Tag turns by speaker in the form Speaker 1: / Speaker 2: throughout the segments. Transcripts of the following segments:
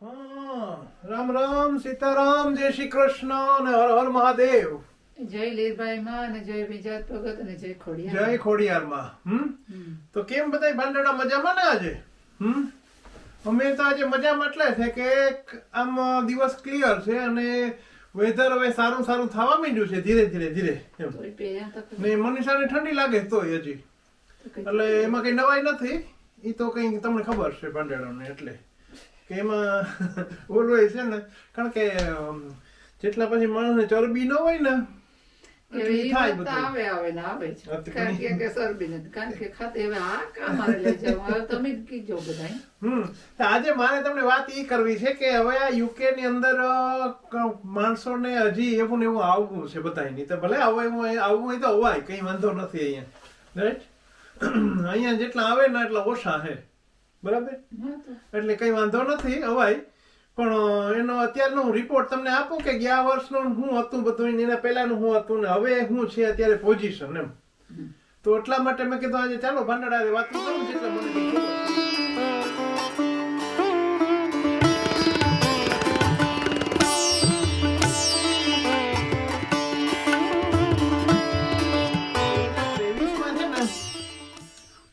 Speaker 1: રામ રામ સીતારામ જય શ્રી કૃષ્ણ અને હર હર મહાદેવ.
Speaker 2: જય લીરભાઈ માં અને જય બીજાત ભગત અને જય ખોડિયાર
Speaker 1: જય ખોડિયાર માં
Speaker 2: હમ.
Speaker 1: તો કેમ બધા ભાંડડા મજામાં ને આજે? હમ? અમે તો આજે મજામાં એટલે છે કે આમ દિવસ ક્લિયર છે અને વેધર હવે સારું સારું થવા માંડ્યું છે ધીરે ધીરે ધીરે. ને મનીષાને ઠંડી લાગે તોય હજી. એટલે એમાં કઈ નવાઈ નથી? એ તો કઈ તમને ખબર છે ભાંડેડાને એટલે. કે એમાં ઓલું એ છે ને કારણ કે જેટલા પછી માણસને ચરબી ન હોય ને એટલે
Speaker 2: એવી
Speaker 1: ઈ થાય
Speaker 2: વાત તો
Speaker 1: બધું.
Speaker 2: આવે આવે ને આવે છે કારણ કે કે નથી. કારણ કે ખાતે હવે આ કામ લઈ જાવ હવે તમે કીજો
Speaker 1: હમ આજે મારે તમને વાત એ કરવી છે કે હવે આ યુકે ની અંદર માણસો ને માણસોને હજી એવું ને એવું આવવું છે બધાની તો ભલે હવે આવવું હોય તો અવાય કઈ વાંધો નથી અહીંયા. રાઈટ અહીંયા જેટલા આવે ને એટલા ઓછા છે. બરાબર? એટલે કઈ વાંધો નથી અવાય. પણ એનો અત્યારનો હું રિપોર્ટ તમને આપું કે ગયા વર્ષનું શું હતું બધું ને એના પહેલાનું શું હતું ને હવે શું છે અત્યારે પોઝિશન એમ. તો એટલા માટે મેં કીધું આજે ચાલો ભાંડડા વાત કરું જેટલા મને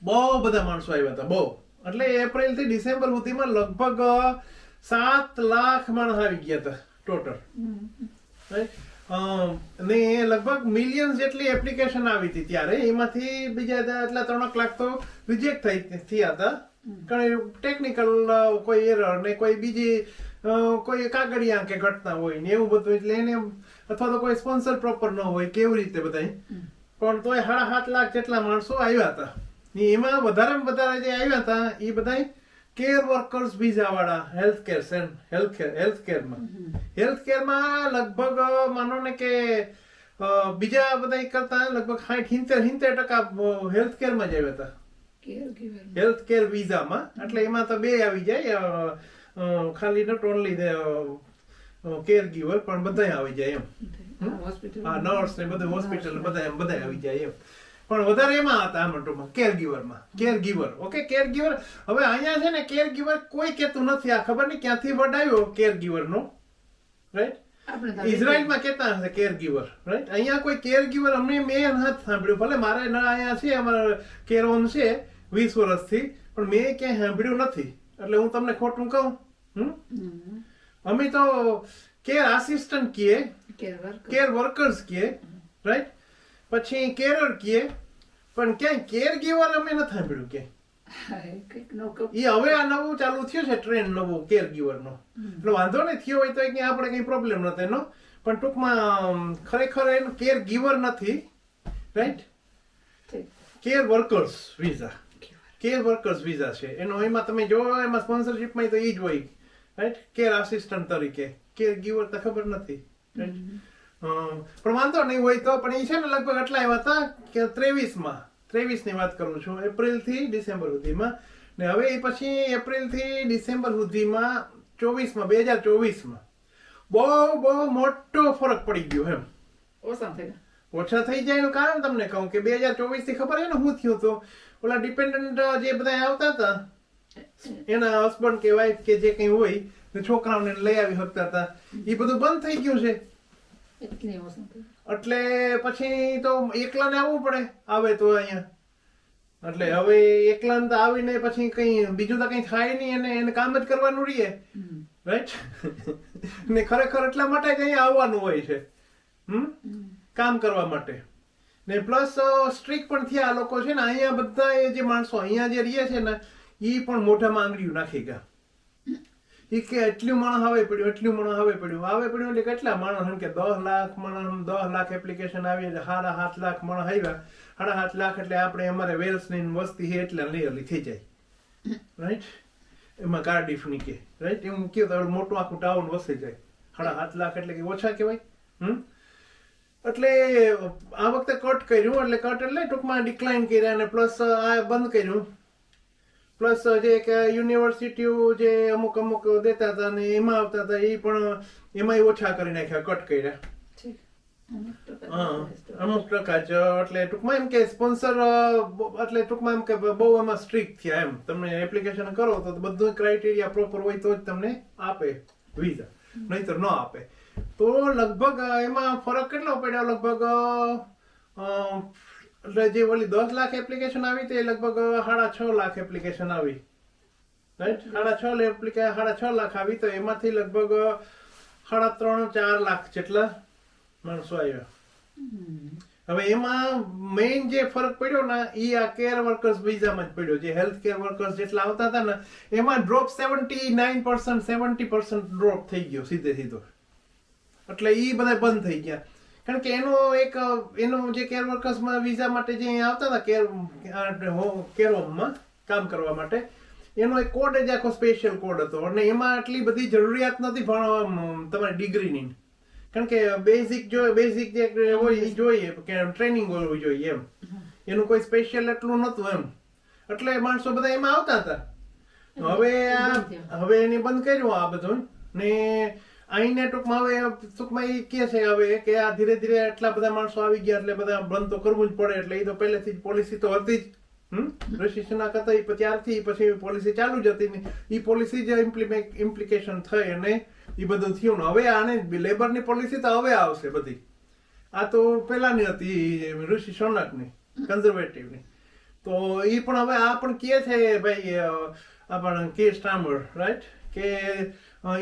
Speaker 1: બહુ બધા માણસો આવ્યા હતા બહુ. એટલે એપ્રિલથી ડિસેમ્બર સુધીમાં લગભગ સાત લાખ માણસ આવી ગયા હતા ટોટલ. ને લગભગ મિલિયન્સ જેટલી એપ્લિકેશન આવી હતી ત્યારે. એમાંથી બીજા એટલા ત્રણ લાખ તો રિજેક્ટ થઈ થયા હતા. કારણ ટેકનિકલ કોઈ એરર ને કોઈ બીજી કોઈ કાગળિયા કે ઘટના હોય ને એવું બધું એટલે એને અથવા તો કોઈ સ્પોન્સર પ્રોપર ન હોય કેવી રીતે બધાય? પણ તોય સાડા સાત લાખ જેટલા માણસો આવ્યા હતા. ને એમાં વધારેમાં વધારે જે આવ્યા હતા એ બધા કેર વર્કર્સ વિઝા વાળા health care health care health કેરમાં health કેરમાં લગભગ માનો ને કે બીજા બધા કરતા લગભગ સાઠ હિંતેર હિંતેર ટકા હેલ્થ કેરમાં જ આવ્યા હતા. હેલ્થ કેર વિઝામાં એટલે એમાં તો બે આવી જાય ખાલી નોટ ઓનલી કેર ગીવર પણ બધા આવી જાય એમ.
Speaker 2: હોસ્પિટલ
Speaker 1: હા નર્સ ને બધું હોસ્પિટલ બધા એમ બધા આવી જાય એમ. પણ વધારે એમાં હતા આમ ટૂંકમાં કેર ગીવરમાં caregiver okay caregiver હવે અહીંયા છે ને કેર ગીવર કોઈ કહેતું નથી. આ ખબર નહીં ક્યાંથી વર્ડ આવ્યો કેર ગીવરનો રાઈટ ઇઝરાયલમાં કહેતા હશે કેર ગીવર રાઈટ અહીંયા કોઈ કેર ગીવર અમને મેં નથી સાંભળ્યું. ભલે મારે ના અહીંયા છે અમારા કેર ઓન છે વીસ વર્ષથી પણ મેં ક્યાંય સાંભળ્યું નથી. એટલે હું તમને ખોટું કહું હમ. અમે તો કેર આસિસ્ટન્ટ કીએ કેર વર્કર્સ કીએ રાઈટ પછી કેરળ કીએ પણ ક્યાંય કેર ગીવર અમે નથી સાંભળ્યું
Speaker 2: કે. એ
Speaker 1: હવે આ નવું ચાલુ થયું છે ટ્રેન નવો કેર ગીવરનો. એટલે વાંધો નહીં થયો હોય તો ક્યાંય આપણે કઈ પ્રોબ્લેમ નથી એનો. પણ ટૂંકમાં ખરેખર એનું કેર ગીવર નથી right care workers visa. Care workers visa છે. એનો એમાં તમે જોવો એમાં સ્પોન્સરશિપમાં તો એ જ હોય રાઈટ કેર આસિસ્ટન્ટ તરીકે. કેર ગીવર તો ખબર નથી right? પણ વાંધો નહીં હોય તો પણ એ છે ને લગભગ એટલા એવા હતા કે ત્રેવીસમાં. ત્રેવીસની વાત કરું છું એપ્રિલથી ડિસેમ્બર સુધીમાં. ને હવે એ પછી એપ્રિલથી ડિસેમ્બર સુધીમાં ચોવીસમાં બે હજાર ચોવીસમાં. બહુ બહુ મોટો ફરક પડી ગયો એમ.
Speaker 2: ઓછા થઈ
Speaker 1: ઓછા થઈ જાય એનું કારણ તમને કહું કે બે હજાર ચોવીસથી ખબર છે ને શું થયું તો. ઓલા ડિપેન્ડન્ટ જે બધા આવતા હતા એના હસબન્ડ કે વાઈફ કે જે કંઈ હોય ને છોકરાઓને લઈ આવી શકતા હતા. એ બધું બંધ થઈ ગયું છે.
Speaker 2: એટલી
Speaker 1: પછી તો એકલાને આવવું પડે આવે તો અહીંયા. એટલે હવે એકલાને તો આવીને પછી કઈ બીજું તો કઈ થાય નહીં અને એને કામ જ કરવાનું રહીએ રાઈટ ને ખરેખર એટલા માટે જ અહીંયા આવવાનું હોય છે. હમ.
Speaker 2: કામ
Speaker 1: કામ કરવા માટે. ને પ્લસ સ્ટ્રીક પણ થયા આ લોકો છે ને અહીંયા બધા એ જે માણસો અહીંયા જે રહીએ છે ને એ પણ મોઢામાં આંગળીઓ નાખી ગયા. ઈ કે એટલું માણસ આવે પડ્યું, એટલું માણસ આવે પડ્યું. આવે પડ્યું એટલે કેટલા માણસ એમ કે દસ લાખ માણસ, દસ લાખ એપ્લિકેશન આવી એટલે સાડા સાત લાખ માણસ આવ્યા. સાડા સાત લાખ એટલે આપણે અમારે વેલ્સની વસ્તી છે એટલે લેયરલી થઈ જાય. રાઈટ એમાં કાર્ડિફની કે રાઈટ એવું કયો તો મોટું આખું ટાઉન વસી જાય. સાડા સાત લાખ એટલે કે ઓછા કહેવાય. હમ? એટલે આ વખતે કટ કર્યું, એટલે કટ એટલે ટૂંકમાં ડિક્લાઇન કર્યા અને પ્લસ આ બંધ કર્યું. પ્લસ જે કે યુનિવર્સિટીઓ જે અમુક અમુક દેતા હતા ને એમાં આવતા હતા એ પણ એમાંય ઓછા કરી નાખ્યા કટ કર્યા.
Speaker 2: અમુક ટકા
Speaker 1: જ એટલે ટૂંકમાં એમ કે સ્પોન્સર એટલે ટૂંકમાં એમ કે બહુ એમાં સ્ટ્રિક્ટ થયા એમ. તમે એપ્લિકેશન કરો તો બધું ક્રાઇટેરિયા પ્રોપર હોય તો જ તમને આપે વિઝા નહીતર ન આપે. તો લગભગ એમાં ફરક કેટલો પડ્યો? લગભગ એટલે જે ઓલી દસ લાખ એપ્લિકેશન આવી તે લગભગ સાડા છ લાખ એપ્લિકેશન આવી. રાઈટ સાડા છ એપ્લિકેશન સાડા છ લાખ આવી તો એમાંથી લગભગ સાડા ત્રણ ચાર લાખ જેટલા માણસો આવ્યા. હવે એમાં મેઇન જે ફરક પડ્યો ને એ આ કેર વર્કર્સ વિઝામાં જ પડ્યો. જે હેલ્થ કેર વર્કર્સ જેટલા આવતા હતા ને એમાં drop seventy nine percent seventy percent drop થઈ ગયો સીધે સીધો. એટલે એ બધા બંધ થઈ ગયા. કારણ કે એનો એક એનો જે કેર વર્કર્સમાં વિઝા માટે જે અહીંયા આવતા હતા કેર કેર હોમમાં કામ કરવા માટે એનો એક કોડ જ આખો સ્પેશિયલ કોડ હતો. અને એમાં આટલી બધી જરૂરિયાત નથી ભણવા તમારી ડિગ્રીની કારણ કે બેઝિક જો બેઝિક જે હોય એ જોઈએ કે ટ્રેનિંગ હોવી જોઈએ એમ. એનું કોઈ સ્પેશિયલ એટલું નહોતું એમ. એટલે માણસો બધા એમાં આવતા હતા. હવે આ હવે એને બંધ કર્યું આ બધું ને અહીંને ટૂંકમાં હવે ટૂંકમાં એ કે છે હવે કે આ ધીરે ધીરે એટલા બધા માણસો આવી ગયા એટલે બધા બંધ તો કરવું જ પડે એટલે એ તો પહેલેથી જ પોલિસી તો હતી જ. હમ? રજીસ્ટ્રેશનના કરતા એ ત્યારથી પછી પોલિસી ચાલુ જ હતી ને એ પોલિસી જ ઇમ્પ્લિકેશન થઈ અને એ બધું થયું ને હવે આને લેબરની પોલિસી તો હવે આવશે બધી. આ તો પહેલાની હતી ઋષિ સોનકની કન્ઝર્વેટિવની તો એ પણ હવે આ પણ કે છે ભાઈ આપણ કે સ્ટામર રાઈટ કે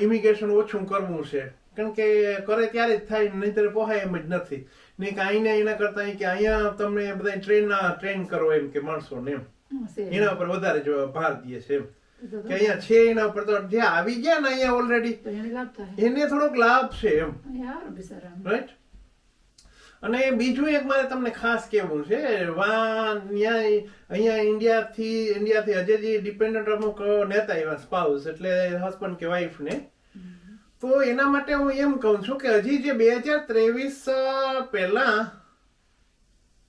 Speaker 1: ઇમિગ્રેશન ઓછું કરવું છે. કારણ કે કરે ત્યારે જ થાય નહીંતર પોહાય એમ જ નથી. નહીં કે અહીંને એના કરતા કે અહીંયા તમને બધા ટ્રેન ટ્રેન કરો એમ કે માણસોને એમ. એના ઉપર વધારે જો ભાર દે છે એમ. કે અહીંયા છે એના ઉપર તો જે આવી ગયા ને અહીંયા ઓલરેડી
Speaker 2: એને
Speaker 1: થોડોક લાભ છે એમ. રાઈટ અને બીજું એક મારે તમને ખાસ કહેવું છે વા અહીંયા ઇન્ડિયાથી ઇન્ડિયાથી હજે જે ડિપેન્ડન્ટ અમુક નેતા એવા સ્પાઉસ એટલે હસબન્ડ કે વાઈફ ને તો એના માટે હું એમ કહું છું કે હજી જે બે હજાર ત્રેવીસ પહેલા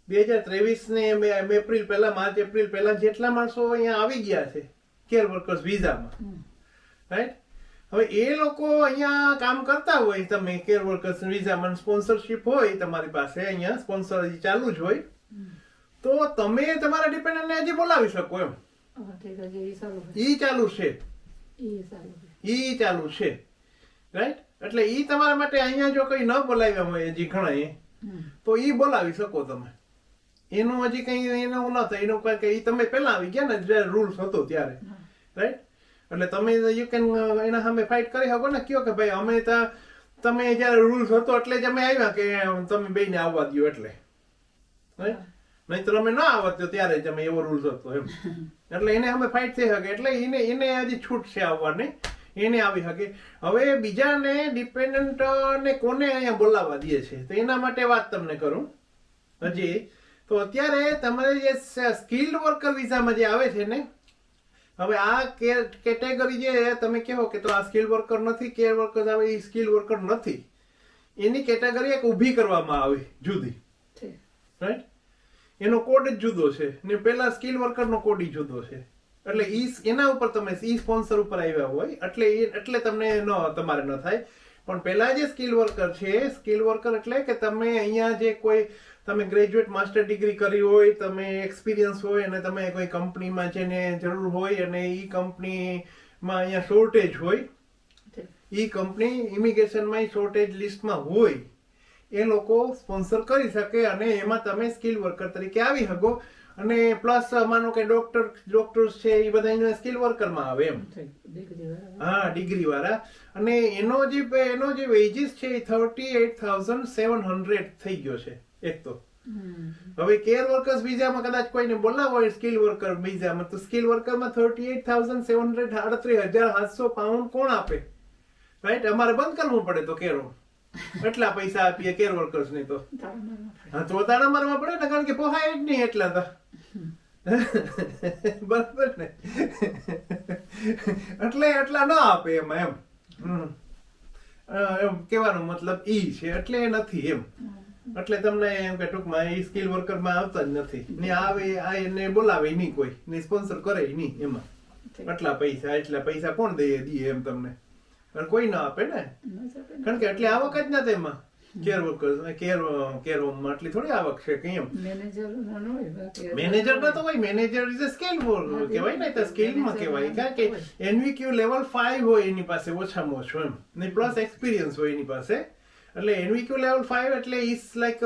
Speaker 1: બે હજાર ત્રેવીસ ને એપ્રિલ પહેલા માર્ચ એપ્રિલ પહેલા જેટલા માણસો અહીંયા આવી ગયા છે કેર વર્કર્સ વિઝામાં રાઈટ હવે એ લોકો અહીંયા કામ કરતા હોય તમે કેર વર્કર્સ વિઝામાં સ્પોન્સરશિપ હોય તમારી પાસે અહીંયા સ્પોન્સર હજી ચાલુ જ હોય તો તમે તમારા ડિપેન્ડન્ટને હજી બોલાવી શકો એમ.
Speaker 2: ઈ
Speaker 1: ચાલુ છે.
Speaker 2: ઈ
Speaker 1: ચાલુ છે. રાઈટ એટલે ઈ તમારા માટે અહીંયા જો કઈ ન બોલાવ્યા હોય હજી ઘણા તો ઈ બોલાવી શકો તમે. એનું હજી કઈ એનું ન થાય. એનું કઈ કે ઈ તમે પહેલા આવી ગયા ને જ્યારે રૂલ્સ હતો ત્યારે. રાઈટ એટલે તમે યુ કેન એના સામે ફાઇટ કરી શકો ને. કયો કે ભાઈ અમે તો તમે જ્યારે રૂલ્સ હતો એટલે જ અમે આવ્યા કે તમે બેને આવવા દો એટલે. નહીં તો અમે ના આવત તો ત્યારે જ અમે એવો રૂલ્સ હતો એમ. એટલે એને અમે ફાઇટ થઈ શકે એટલે એને એને હજી છૂટ છે આવવાની. એને આવી શકે હવે બીજાને ડિપેન્ડન્ટ ને કોને અહીંયા બોલાવવા દે છે? તો એના માટે વાત તમને કરું. હજી. તો અત્યારે તમારે જે સ્કિલ્ડ વર્કર વિઝામાં જે આવે છે ને હવે આ કેટેગરી જે તમે કહો કે તો આ સ્કિલ વર્કર નથી કેર વર્કર આવે એ સ્કિલ વર્કર નથી. એની કેટેગરી એક ઊભી કરવામાં આવી જુદી. રાઈટ એનો કોડ જ જુદો છે ને પેલા સ્કિલ વર્કરનો કોડ ય જુદો છે. એટલે ઈ એના ઉપર તમે ઈ સ્પોન્સર ઉપર આવ્યા હોય એટલે એટલે તમને ન તમારે ન થાય. પણ પહેલા જે સ્કિલ વર્કર છે સ્કિલ વર્કર એટલે કે તમે અહીંયા જે કોઈ તમે ગ્રેજ્યુએટ માસ્ટર ડિગ્રી કરી હોય તમે એક્સપિરિયન્સ હોય અને તમે કોઈ કંપનીમાં જેને જરૂર હોય અને એ કંપનીમાં અહીંયા શોર્ટેજ હોય એ કંપની ઇમિગ્રેશનમાં શોર્ટેજ લિસ્ટમાં હોય એ લોકો સ્પોન્સર કરી શકે અને એમાં તમે સ્કિલ વર્કર તરીકે આવી શકો. અને પ્લસ માનો કે ડોક્ટર ડોક્ટર્સ છે એ બધા સ્કિલ વર્કરમાં આવે એમ. હા ડિગ્રી વાળા. અને એનો જે એનો જે વેજીસ છે એ thirty eight thousand seven hundred થઈ ગયો છે એક તો. હવે કેર વર્કર્સ વિઝામાં કદાચ કોઈને બોલાવો હોય સ્કિલ વર્કર વિઝામાં તો skill વર્કરમાં thirty eight thousand seven hundred આડત્રીસ હજાર સાતસો પાઉન્ડ કોણ આપે? રાઈટ અમારે બંધ કરવું પડે તો કેરો એટલા પૈસા આપીએ કેર વર્કર્સ ને તો. હા તો તાણા મારવા પડે ને કારણ કે પોહાય જ નહીં એટલા તો. બરાબર ને? એટલે એટલા ન આપે એમાં એમ. એમ કહેવાનો મતલબ ઈ છે એટલે નથી એમ. એટલે તમને એમ કે ટૂંકમાં એ સ્કિલ વર્કરમાં આવતા જ નથી. ને આવે આ એને બોલાવે નહીં કોઈ ને સ્પોન્સર કરે નહીં એમાં. એટલા પૈસા એટલા પૈસા કોણ દઈએ દઈએ એમ તમને. પણ કોઈ ના આપે ને?
Speaker 2: ને.
Speaker 1: કારણ કે એટલી આવક જ નથી એમાં. કેર વર્કર્સ કેર કેર હોમમાં આટલી થોડી આવક છે કે એમ.
Speaker 2: મેનેજર
Speaker 1: તો હોય મેનેજર ઇઝ અ સ્કેલ કહેવાય ને તો સ્કેલમાં કહેવાય. કારણ કે એનવીક્યુ લેવલ ફાઈવ હોય એની પાસે ઓછામાં ઓછું એમ. ને પ્લસ એક્સપિરિયન્સ હોય એની પાસે. એટલે એનવીક્યુ લેવલ ફાઈવ એટલે is like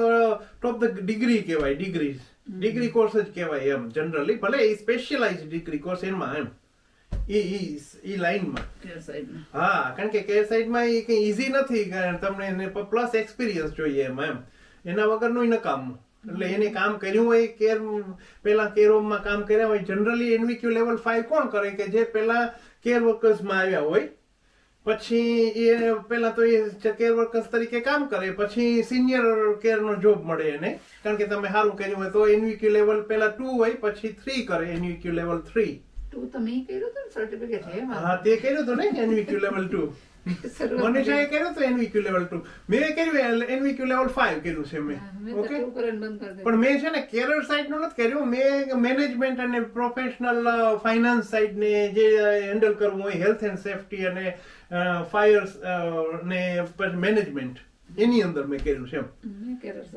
Speaker 1: top the degree કહેવાય ડિગ્રી ડિગ્રી કોર્સ જ કહેવાય એમ જનરલી ભલે એ સ્પેશિયલાઇઝ ડિગ્રી કોર્સ એમાં એમ. ઈ ઈ ઈ લાઈનમાં. હા કારણ કે કેર સાઈડમાં એ કંઈ ઈઝી નથી તમને એને પ્લસ એક્સપિરિયન્સ જોઈએ એમાં એમ. એના વગરનું નકામું એટલે એને કામ કર્યું હોય કેર પેલા કેર હોમમાં કામ કર્યા હોય જનરલી એનવીક્યુ લેવલ ફાઈવ કોણ કરે કે જે પેલા કેર વર્કર્સમાં આવ્યા હોય. પછી એ પેલા તો એ કેર વર્કર્સ તરીકે કામ કરે પછી સિનિયર કેરનો જોબ મળે એને. કારણ કે તમે સારું કર્યું હોય તો એનવીક્યુ લેવલ પેલા ટુ હોય પછી થ્રી કરે એનવીક્યુ લેવલ થ્રી
Speaker 2: તું તમે કર્યું હતું સર્ટિફિકેટ હે
Speaker 1: હા તે કર્યું હતું ને એનવીક્યુ લેવલ ટુ મનીષાએ કર્યું હતું એનવીક્યુ લેવલ ટુ મેં કર્યું એનવીક્યુ લેવલ ફાઈવ કર્યું છે મેં. ઓકે. પણ મેં છે ને કેરળ સાઈડનું નથી કર્યું. મેં મેનેજમેન્ટ અને પ્રોફેશનલ ફાઇનાન્સ સાઈડ ને જે હેન્ડલ કરવું હોય હેલ્થ એન્ડ સેફટી અને ફાયર ને મેનેજમેન્ટ એની અંદર મેં કર્યું છે.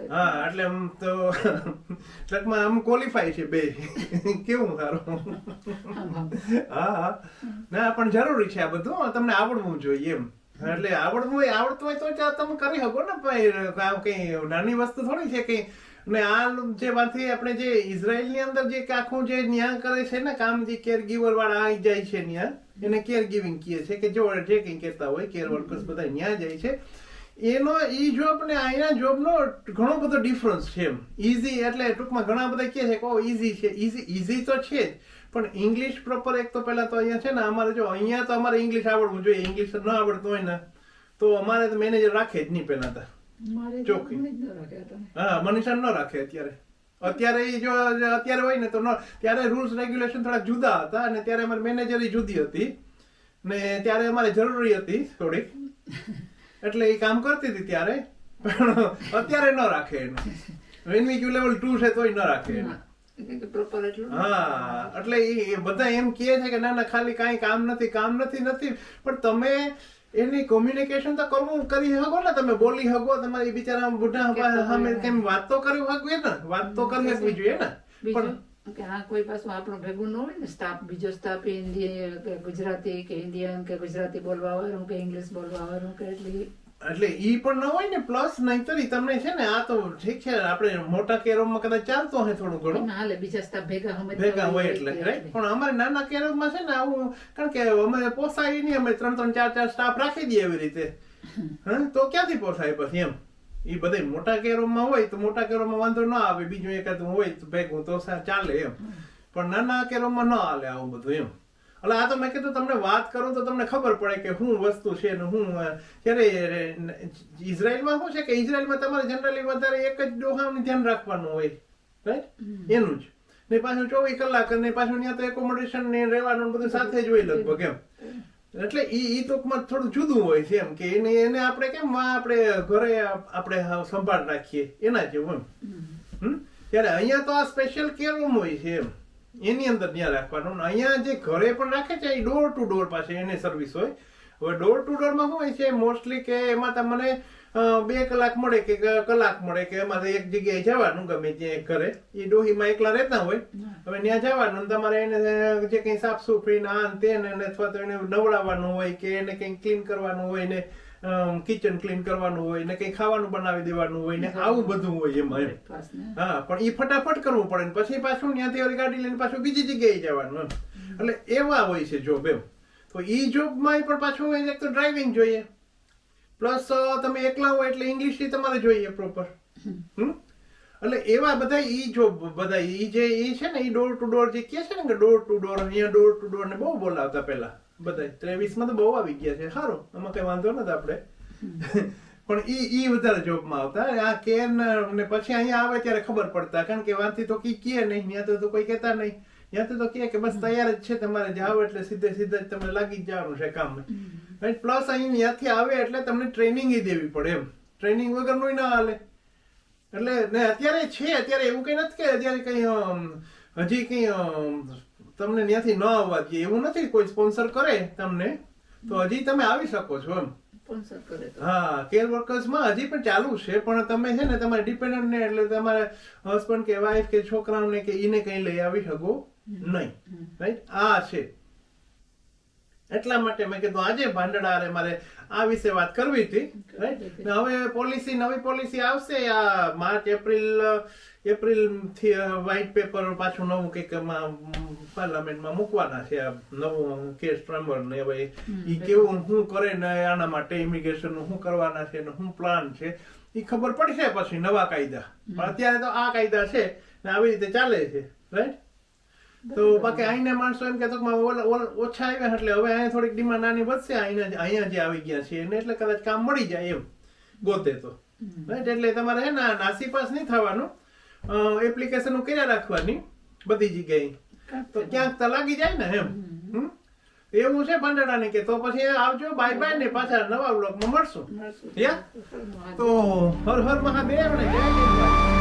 Speaker 1: હા એટલે આમ તો ટકમાં આમ ક્વોલિફાય છે બે. કેવું સારું. હા. ના પણ જરૂરી છે આ બધું. તમને આવડવું જોઈએ એમ. એટલે આવડવું હોય આવડતું હોય તો તમે કરી શકો ને ભાઈ. કઈ નાની વસ્તુ થોડી છે કઈ. ને આ જે માંથી આપણે જે ઇઝરાયલની અંદર જે આખું જે ન્યા કરે છે ને કામ જે કેર ગીવર વાળા આવી જાય છે ન્યા એને કેર ગિવિંગ કહે છે કે જો જે કંઈ કહેતા હોય કેર વર્કર્સ બધા ન્યા જાય છે. એનો ઈ જોબ ને અહીંના જોબનો ઘણો બધો ડિફરન્સ છે એમ. ઈઝી એટલે ટૂંકમાં ઘણા બધા કહે છે કે ઓ ઈઝી છે ઈઝી ઇઝી તો છે જ. પણ ઇંગ્લિશ પ્રોપર એક તો પહેલા તો અહીંયા છે ને અમારે જો અહીંયા તો અમારે ઇંગ્લિશ આવડવું જોઈએ. ઇંગ્લિશ ન આવડતું હોય ને તો અમારે તો મેનેજર રાખે જ નહીં પહેલાં તો. ચોખ્ખી. હા મનીષા ન રાખે અત્યારે. અત્યારે એ જો અત્યારે હોય ને તો ન ત્યારે રૂલ્સ રેગ્યુલેશન થોડા જુદા હતા અને ત્યારે અમારી મેનેજર જુદી હતી. ને ત્યારે અમારે જરૂરી હતી થોડીક. એટલે એ કામ કરતી હતી ત્યારે પણ અત્યારે ન રાખે એને. એનવીક્યુ લેવલ ટુ છે તોય ન રાખે
Speaker 2: હા. એટલું.
Speaker 1: એ બધા એમ કહે છે કે ના ના ખાલી કાંઈ કામ નથી કામ નથી નથી. પણ તમે એની કોમ્યુનિકેશન તો કરવું કરી શકો ને તમે બોલી શકો તમારી બિચારા બુઢા સામે કેમ વાત તો કરવી શકવી ને? વાત તો કરી શકવી જોઈએ ને?
Speaker 2: બીજું? કે હા કોઈ પાછું આપણું ભેગું ન હોય ને સ્ટાફ બીજો સ્ટાફ હિન્દી કે ગુજરાતી કે ઇન્ડિયન કે ગુજરાતી બોલવા વાળું કે ઇંગ્લિશ બોલવા વાળું કે એટલે
Speaker 1: એટલે ઈ પણ ન હોય ને પ્લસ નહીતર ઈ તમને છે ને આ તો ઠીક છે આપણે મોટા કેરોમાં કદાચ ચાલતો હોય થોડું ઘણું.
Speaker 2: હાલે બીજા સ્ટાફ ભેગા અમે
Speaker 1: ભેગા હોય એટલે. રાઈટ પણ અમારે નાના કેરોમાં છે ને આવું કારણ કે અમે પોસાય નહીં અમે ત્રણ ત્રણ ચાર ચાર સ્ટાફ રાખી દઈએ એવી રીતે. હા? તો ક્યાંથી પોસાય પછી એમ? ઈ બધા મોટા કેરોમાં હોય તો મોટા કેરોમાં વાંધો ના આવે બીજું એકાદ હોય તો ભેગું તો સા- ચાલે એમ. પણ નાના કેરોમાં ના હાલે આવું બધું એમ. એટલે આ તો મેં કીધું તમને વાત કરું તો તમને ખબર પડે કે શું વસ્તુ છે ને શું ક્યારે ત્યારે ઇઝરાયલમાં શું છે કે ઇઝરાયલમાં તમારે જનરલી વધારે એક જ ડોહાનું ધ્યાન રાખવાનું હોય રાઈટ એનું જ. ને પાછું ચોવીસ કલાક અને પાછું ત્યાં તો એકોમોડેશન ને રહેવાનું બધું સાથે જ હોય લગભગ એમ. એટલે ઈ ઈ ટૂંકમાં થોડું જુદું હોય છે એમ કે એને એને આપણે કેમ આપણે ઘરે આપણે સંભાળ રાખીએ એના જેવું એમ. ત્યારે અહીંયા તો આ સ્પેશિયલ કેર રૂમ હોય છે એમ. એની અંદર ત્યાં રાખવાનું. અહીંયા જે ઘરે પણ રાખે છે એ ડોર ટુ ડોર પાસે એની સર્વિસ હોય. હવે ડોર ટુ ડોરમાં શું હોય છે મોસ્ટલી કે એમાં તમને બે કલાક મળે કે કલાક મળે કે એમાં એક જગ્યાએ જવાનું ગમે ત્યાં એક ઘરે. એ ડોહીમાં એકલા રહેતા હોય. હવે ત્યાં જવાનું તમારે એને જે કંઈ સાફ સુફરી ને આ તે ને અથવા તો એને નવડાવવાનું હોય કે એને કંઈ ક્લીન કરવાનું હોય ને કિચન ક્લીન કરવાનું હોય ને કંઈ ખાવાનું બનાવી દેવાનું હોય ને આવું બધું હોય એમાં એમ. હા પણ એ ફટાફટ કરવું પડે ને પછી પાછું ત્યાંથી ગાડી લઈને પાછું બીજી જગ્યાએ જવાનું એટલે એવા હોય છે જોબ એમ. તો એ જોબમાં પણ પાછું એક તો ડ્રાઇવિંગ જોઈએ. પ્લસ તમે એકલા હોય એટલે ઇંગ્લિશ તમારે જોઈએ પ્રોપર એટલે એવા બધા ઈ જોબ બધા ઈ જે ઈ છે ને ઈ ડોર ટુ ડોર જે કહે છે ને કે ડોર ટુ ડોર અહીંયા ડોર ટુ ડોર ને બહુ બોલાવતા પહેલા. બધા ત્રેવીસમાં તો બહુ આવી ગયા છે. સારું એમાં કઈ વાંધો નથી આપણે. પણ ઈ ઈ વધારે જોબમાં આવતા. આ કેર ને પછી અહીંયા આવે ત્યારે ખબર પડતા. કારણ કે વાંચી તો કી કે નહીં. ત્યાં તો- તો કોઈ કહેતા નહીં. ત્યાં તો કે બસ તૈયાર જ છે તમારે જાવ એટલે સીધે સીધા જ તમને લાગી જ જવાનું છે કામ. રાઈટ પ્લસ અહીં ત્યાંથી આવે એટલે તમને ટ્રેનિંગ દેવી પડે એમ. ટ્રેનિંગ વગરનું ના હાલે. એટલે ને અત્યારે છે અત્યારે એવું કઈ નથી કે અત્યારે કઈ હજી કઈ તમને ત્યાંથી ન આવવા દે એવું નથી કોઈ સ્પોન્સર કરે તમને તો હજી તમે આવી શકો છો એમ.
Speaker 2: સ્પોન્સર કરે
Speaker 1: હા કેર વર્કર્સમાં હજી પણ ચાલુ છે પણ તમે છે ને તમારે ડિપેન્ડન્ટ ને એટલે તમારે હસબન્ડ કે વાઈફ કે છોકરાઓને કે એને કઈ લઈ આવી શકો નહીં. રાઈટ આ છે. એટલા માટે મેં કીધું આજે ભાંડડારે મારે આ વિશે વાત કરવી હતી. રાઈટ હવે પોલિસી નવી પોલિસી આવશે આ માર્ચ એપ્રિલ એપ્રિલથી વ્હાઇટ પેપર પાછું નવું કંઈક પાર્લામેન્ટમાં મૂકવાના છે આ નવું કેસ ટ્રમ્બર ને હવે ઈ કેવું શું કરે ને આના માટે ઇમિગ્રેશનનું શું કરવાના છે ને શું પ્લાન છે એ ખબર પડશે પછી નવા કાયદા. પણ અત્યારે તો આ કાયદા છે ને આવી રીતે ચાલે છે. રાઈટ તો બાકી અહીંના માણસો એમ કહેતો કે ઓછા આવ્યા એટલે હવે અહીંયા થોડીક ડિમાન્ડ આની વધશે અહીંયા અહીંયા જે આવી ગયા છે એને એટલે કદાચ કામ મળી જાય એમ ગોતે તો. રાઈટ એટલે તમારે હે ને નાસીપાસ નહીં થવાનું. એપ્લિકેશન કર્યા રાખવાની? બધી જગ્યાએ. તો ક્યાંક તો લાગી જાય ને એમ. હમ? એવું છે પાંદડાને કે તો પછી આવજો બાય બાય ને પાછા નવા બ્લોગમાં મળશું.
Speaker 2: મળશું.
Speaker 1: યા? તો હર હર મહાદેવ ને જય જય